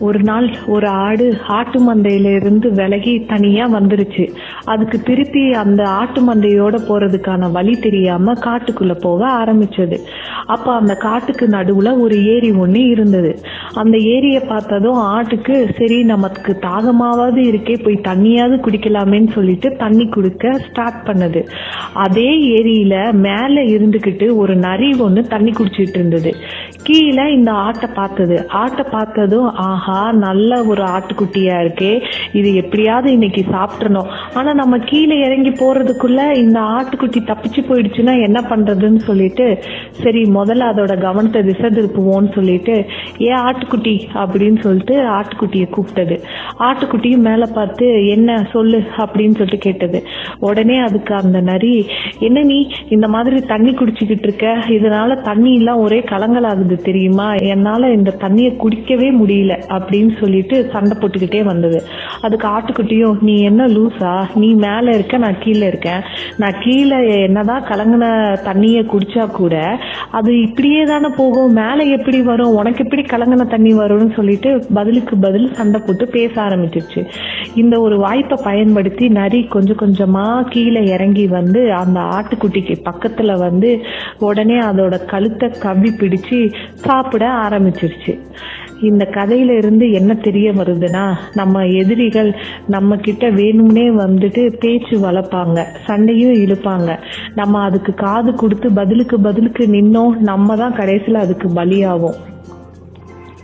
ஒரு நாள் ஒரு ஆடு ஆட்டு மந்தையில இருந்து விலகி தனியா வந்துருச்சு. அதுக்கு திருப்பி அந்த ஆட்டு மந்தையோட போறதுக்கான வழி தெரியாம காட்டுக்குள்ள போக ஆரம்பிச்சது. அப்ப அந்த காட்டுக்கு நடுவுல ஒரு ஏரி ஒண்ணு இருந்தது. அந்த ஏரியை பார்த்ததும் ஆட்டுக்கு சரி நமக்கு தாகமாவது இருக்கே போய் தண்ணியாவது குடிக்கலாமேன்னு சொல்லிட்டு தண்ணி குடிக்க ஸ்டார்ட் பண்ணுது. அதே ஏரியில மேல இருந்துகிட்டு ஒரு நரி ஒண்ணு தண்ணி குடிச்சிட்டு இருந்தது. கீழே இந்த ஆட்டை பார்த்தது. ஆட்டை பார்த்ததும் ஆஹா நல்ல ஒரு ஆட்டுக்குட்டியா இருக்கே. இது எப்படியாவது இன்னைக்கு சாப்பிட்றணும் ஆனா நம்ம கீழே இறங்கி போறதுக்குள்ள இந்த ஆட்டுக்குட்டி தப்பிச்சு போயிடுச்சுன்னா என்ன பண்றதுன்னு சொல்லிட்டு சரி முதல்ல அதோட கவனத்தை திசை திருப்புவோம்னு சொல்லிட்டு ஏ ஆட்டுக்குட்டி அப்படின்னு சொல்லிட்டு ஆட்டுக்குட்டியை கூப்பிட்டது. ஆட்டுக்குட்டியும் மேல பார்த்து என்ன சொல்லு அப்படின்னு சொல்லிட்டு கேட்டது. உடனே அதுக்கு அந்த நரி என்ன நீ இந்த மாதிரி தண்ணி குடிச்சுக்கிட்டு இருக்க? இதனால தண்ணி எல்லாம் ஒரே கலங்கலாகுது. தெரியுமா? என்னால இந்த தண்ணியை குடிக்கவே முடியல அப்படின்னு சொல்லிட்டு சண்டை போட்டுக்கிட்டே வந்தது. அதுக்கு ஆட்டுக்குட்டியும் நீ என்ன லூஸா நீ மேல இருக்க நான் கீழே இருக்கேன். நான் கீழே என்னதான் கலங்கின தண்ணியை குடிச்சா கூட அது இப்படியே தானே போகும். மேலே எப்படி வரும்? உனக்கு எப்படி கலங்கின தண்ணி வரும்னு சொல்லிட்டு பதிலுக்கு பதில் சண்டை போட்டு பேச ஆரம்பிச்சிருச்சு. இந்த ஒரு வாய்ப்பை பயன்படுத்தி நரி கொஞ்சம் கொஞ்சமா கீழே இறங்கி வந்து அந்த ஆட்டுக்குட்டிக்கு பக்கத்துல வந்து உடனே அதோட கழுத்தை கவ்வி பிடிச்சு சாப்பிட ஆரம்பிச்சிருச்சு. இந்த கதையில இருந்து என்ன தெரிய வருதுன்னா நம்ம எதிரிகள் நம்ம கிட்ட வேணும்னே வந்துட்டு பேச்சு வளர்ப்பாங்க சண்டையும் இழுப்பாங்க. நம்ம அதுக்கு காது கொடுத்து பதிலுக்கு பதிலுக்கு நின்னோம் நம்ம தான் கடைசியில் அதுக்கு பலியாகும்